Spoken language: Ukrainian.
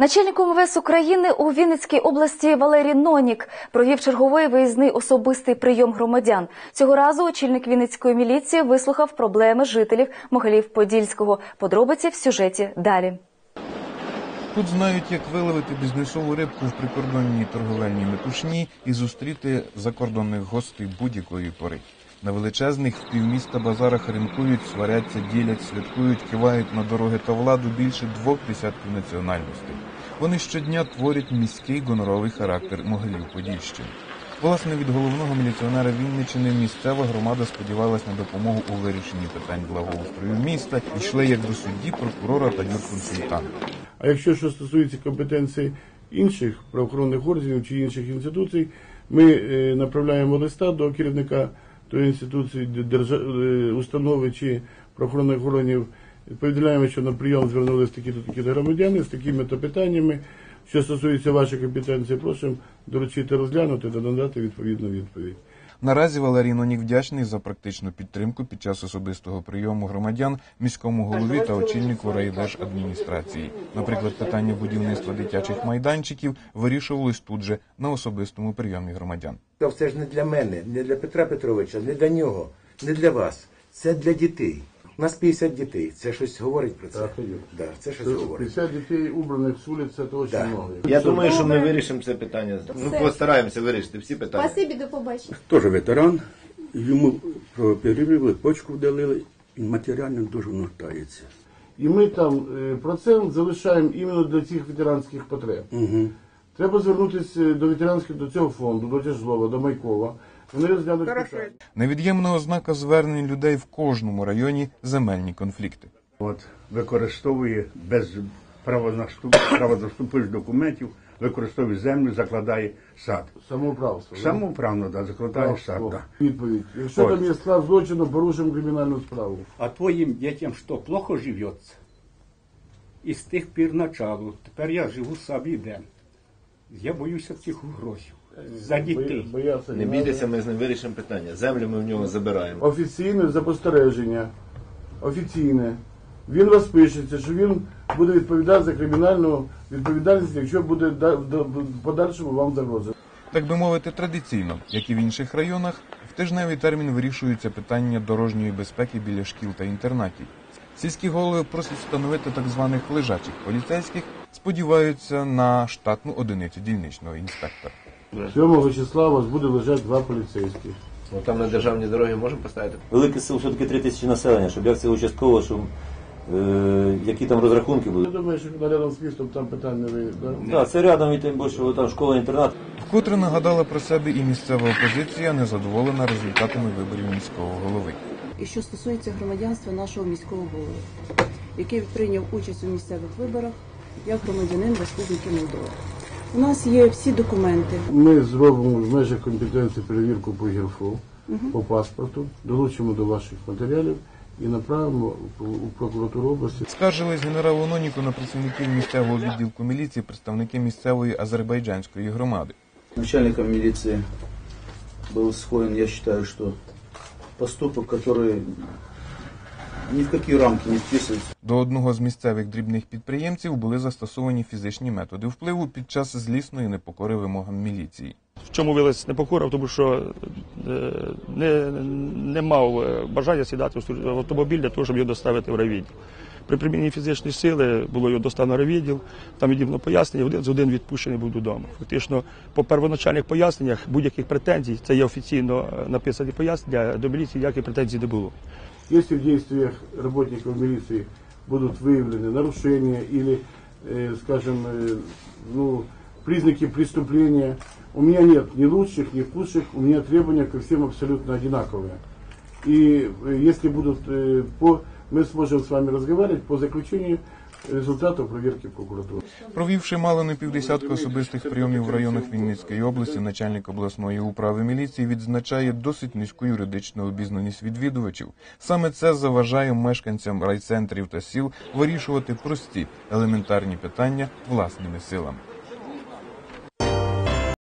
Начальник УМВС України у Вінницькій області Валерій Нонік провів черговий виїзний особистий прийом громадян. Цього разу очільник Вінницької міліції вислухав проблеми жителів Могилів-Подільського. Подробиці в сюжеті далі. Тут знають, як виловити бізнесову рибку в прикордонній торговельній метушні і зустріти закордонних гостей будь-якої пори. На величезних півміста базарах ринкують, сваряться, ділять, святкують, кивають на дороги та владу більше двох десятків національностей. Вони щодня творять міський гоноровий характер могилів Подільщини. Власне, від головного міліціонера Вінничини місцева громада сподівалась на допомогу у вирішенні питань благоустрою міста, йшли як до судді, прокурора та юрконсультанта. А якщо що стосується компетенції інших правоохоронних органів чи інших інституцій, ми е, направляємо листа до керівника тої інституції, держав... е, установи чи правоохоронних органів. Повідомляємо, що на прийом звернулися такі-то такі громадяни з такими-то питаннями. Що стосується вашої компетенції, просимо доручити розглянути та надати відповідну відповідь. Наразі Валерій Нонік вдячний за практичну підтримку під час особистого прийому громадян міському голові та очільнику райдержадміністрації. Наприклад, питання будівництва дитячих майданчиків вирішувалось тут же на особистому прийомі громадян. Це все ж не для мене, не для Петра Петровича, не для нього, не для вас. Це для дітей. У нас 50 дітей. Це щось говорить про це? Так. Да, це щось говорить. 50 дітей убраних з вулиць, це дуже Да. много. Я думаю, що ми вирішимо це питання. Ну, постараємося вирішити всі питання. Спасибі, до побачення. теж ветеран, йому перерили, почку вдалили, він матеріально дуже нуждається. І ми там е, процент залишаємо іменно для цих ветеранських потреб. Угу. Треба звернутися до ветеранського до цього фонду, до Тяжлова, до Майкова. Вони розглянуть питання. Невід'ємна ознака звернень людей в кожному районі земельні конфлікти. От використовує без правонаступ- правонаступних документів, використовує землю, закладає сад. Самоуправство. Самоуправно да, закладає сад. Да. Відповідь. Якщо Ось. там є склад злочину, порушимо кримінальну справу. А твоим детям что, плохо живется? І з тих пір началу. Тепер я живу собі де. Я боюся цих угрозів. За дітей. Не бійтеся, ми з ним вирішимо питання. Землю ми в нього забираємо. Офіційне за спостереження. Офіційне. Він розпишеться, що він буде відповідати за кримінальну відповідальність, якщо буде в подальшому вам загроза. Так би мовити, традиційно, як і в інших районах, в тижневий термін вирішуються питання дорожньої безпеки біля шкіл та інтернатів. Сільські голови просять встановити так званих лежачих поліцейських, сподіваються на штатну одиницю дільничного інспектора. 7 числа у вас буде лежати два поліцейських. Ну, там на державні дороги можемо поставити? Велике село все-таки 3 тисячі населення, щоб як це участково, щоб е, які там розрахунки Я будуть. думаю, що коли рядом з містом там питань не вийде. Да? Да, це рядом і тим більше, бо там школа-інтернат. Вкотре нагадала про себе і місцева опозиція, незадоволена результатами виборів міського голови. І що стосується громадянства нашого міського голови, який прийняв участь у місцевих виборах як громадянин Республіки Молдова. У нас є всі документи. Ми зробимо в межах компетенції перевірку по гірфу, по паспорту, долучимо до ваших матеріалів і направимо у прокуратуру області. Скаржились генералу Ноніку на працівників місцевого відділку міліції представники місцевої азербайджанської громади. начальником милиции был схоен, я считаю, что поступок, который ни в какие рамки не вписывается. До одного з місцевих дрібних підприємців були застосовані фізичні методи впливу під час злісної непокори вимогам міліції. В чому вилась непокора? Тому що е, не, не мав е, бажання сідати в автомобіль для того, щоб його доставити в райвідділ. При приміненні фізичної сили було його доставлено в райвідділ, там відібно пояснення, один з один відпущений був додому. Фактично, по первоначальних поясненнях будь-яких претензій, це є офіційно е, написані пояснення, до міліції ніяких претензій не було. Если в действиях работников милиции будут выявлены нарушения или, э, скажем, э, ну, признаки преступления, у меня нет ни лучших, ни худших, у меня требования ко всем абсолютно одинаковые. И э, если будут э, по, мы сможем с вами разговаривать по заключению результатов провірки прокуратури. Провівши мало не півдесятку особистих прийомів в районах Вінницької області, начальник обласної управи міліції відзначає досить низьку юридичну обізнаність відвідувачів. Саме це заважає мешканцям райцентрів та сіл вирішувати прості елементарні питання власними силами.